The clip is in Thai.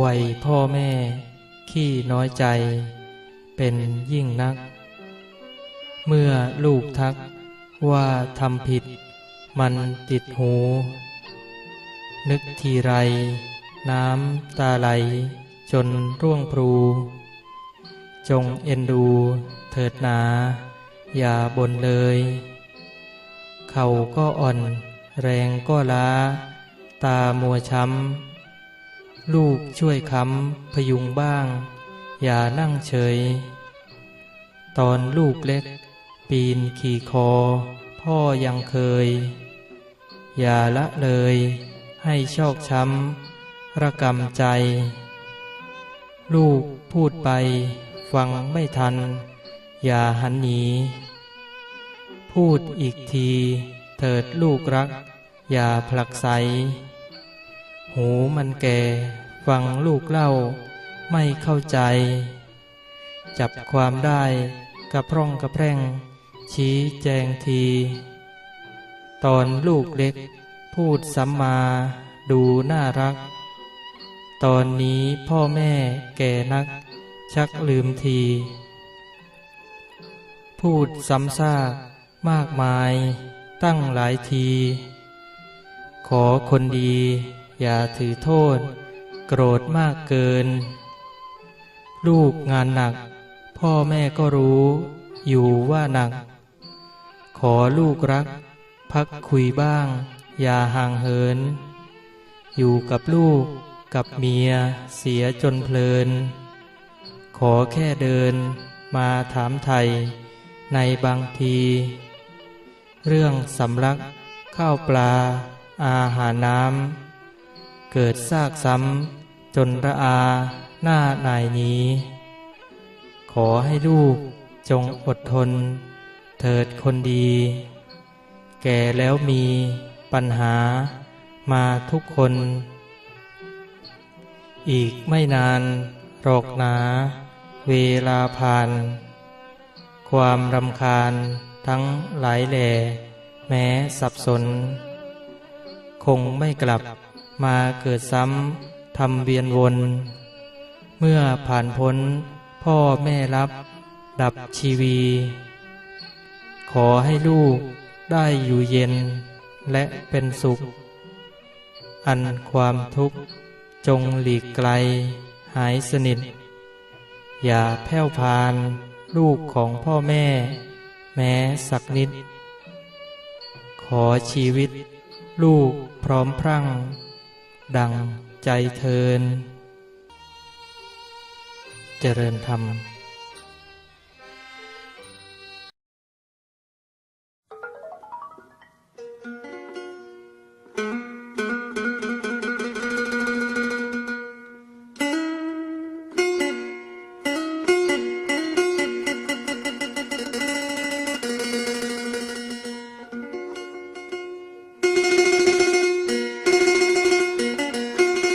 วัยพ่อแม่ ขี้น้อยใจ เป็นยิ่งนัก เมื่อลูกทักว่าทำผิด มันติดหู นึกทีไร น้ำตาไหล จนร่วงพรู จงเอ็นดูเถิดหนา อย่าบ่นเลย เขาก็อ่อน แรงก็ล้า ตามัวช้ำ ลูกช่วยค้ำพยุงบ้าง อย่านั่งเฉย ตอนลูกเล็ก ปีนขี่คอ พ่อยังเคย อย่าละเลย ให้ชอกช้ำระกำใจ ลูกพูดไป ฟังไม่ทัน อย่าหันหนี พูดอีกที เถิดลูกรัก อย่าผลักไส หูมันแก่ ฟังลูกเล่า ไม่เข้าใจ จับความได้กระพร่องกระแพร่ง ชี้แจงที ตอนลูกเล็ก พูดสัมมาดูน่ารัก ตอนนี้พ่อแม่แก่นัก ชักลืมที พูดซ้ำซากมากมาย ตั้งหลายที ขอคนดีอย่าถือโทษ โกรธมากเกิน ลูกงานหนัก พ่อแม่ก็รู้อยู่ว่าหนัก ขอลูกรัก พักคุยบ้าง อย่าห่างเหิน อยู่กับลูกกับเมียเสียจนเพลิน ขอแค่เดินมาถามไทยในบางที เรื่องสำลักข้าวปลาอาหารน้ำ เกิดซากซ้ำจนระอาหน้านายนี้ ขอให้ลูกจงอดทน เถิดคนดี แก่แล้วมีปัญหามาทุกคน อีกไม่นานหรอกหนา เวลาผ่าน ความรำคาญทั้งหลายแหล่แม้สับสน คงไม่กลับ มาเกิดซ้ำทำเวียนวน เมื่อผ่านพ้นพ่อแม่รับ ดับชีวี ขอให้ลูกได้อยู่เย็นและเป็นสุข อันความทุกข์จงหลีกไกลหายสนิท อย่าแผ่วพานลูกของพ่อแม่ แม้สักนิด ขอชีวิตลูกพร้อมพรั่ง ดังใจเทิน เจริญธรรม